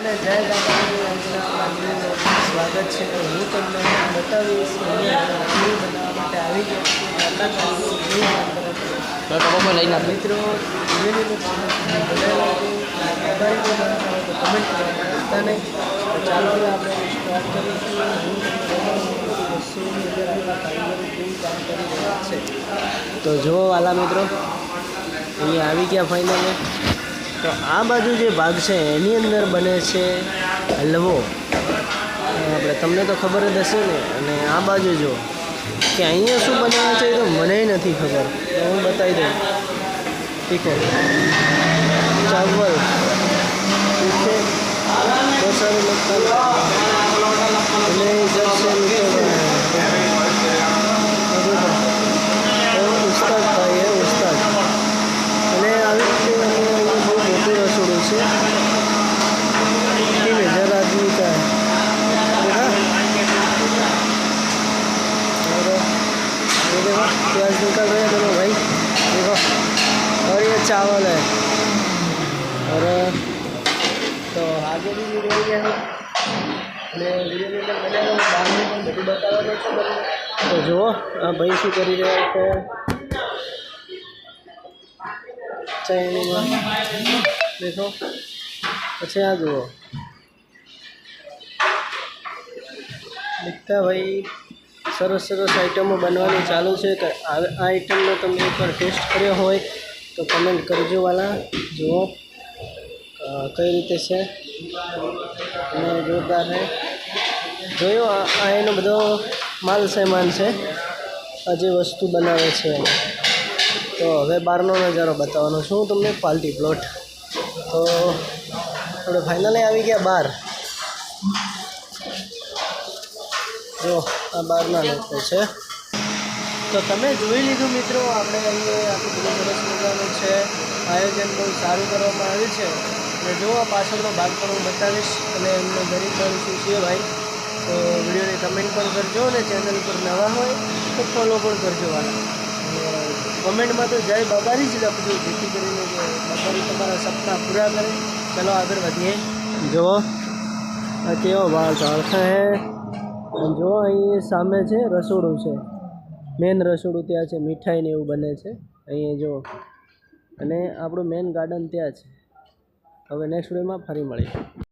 અને જય દાદાની આજના સ્વાગત છે. તો હું તમને બતાવીશ ખીર બનાવવા માટે આવી ગયો લઈને મિત્રો કમેન્ટ કરવાનું નહીં. ચાલો આપણે સ્ટાર્ટ કરીશું. તો જુઓ વાલા મિત્રો અહીંયા આવી ગયા ફાઇનલે તો આ બાજુ જે ભાગ છે, એની અંદર બને છે હલવો. આપણે તમને તો ખબર જ હશે ને, અને આ બાજુ જો, કે અહીંયા શું બનાવે છે એ તો મને નથી ખબર. તો હું બતાવી દઉં. ઠીક. છે ચાવલ. ઠીક છે બહુ સારું લગતા प्याज निकल रहे हैं दोनों भाई देखो और ये चावल है और तो आगे भी वीडियो ગયા છે અને વિડીયોની અંદર બને હું બહારનું પણ બધું બતાવવાનો છું તમને તો જુઓ આ ભાઈ શું કરી રહ્યા છે ચાઇનીમાં દેખો પછી આ જુઓ દીકતા ભાઈ સરસ સરસ આઈટમો બનવાની ચાલુ છે. કે આ આઈટમનો તમે એકવાર ટેસ્ટ કર્યો હોય તો કમેન્ટ કરજો વાલા. જુઓ કઈ રીતે છે. જોરદાર છે. જોયો, આ આ એનો બધો માલ સામાન છે. આ જે વસ્તુ બનાવે છે તો હવે બહારનો નજારો બતાવવાનો છું. તમને પાલ્ટી પ્લોટ. તો આપણે ફાઇનલી આવી ગયા બહાર જો, આ બહારના લોકો છે. તો તમે જોઈ લીધું મિત્રો, આપણે અહીંયા આખું બધું સરસ મજાનું છે. આયોજન બહુ સારું કરવામાં આવ્યું છે. અને જો આ પાછળનો ભાગ પણ હું બતાવીશ અને એમનો ગરીબ પણ શું ભાઈ, તો વિડીયોને કમેન્ટ પણ કરજો અને ચેનલ પર નવા હોય તો ફોલો પણ કરજો વાળા. કમેન્ટમાં તો જય બાબારી જ લખજો, જેથી કરીને બાબારી તમારા સપના પૂરા કરે. ચલો આગળ વધીએ. જુઓ કેવો વાળ ચાલશે અને જો અહીં સામે છે, રસોડું છે. મેન રસોડું ત્યાં છે, મીઠાઈ ને એવું બને છે. અહીંયા જો. અને આપણું મેન ગાર્ડન ત્યાં છે. હવે નેક્સ્ટ વિડીયોમાં ફરી મળીશું.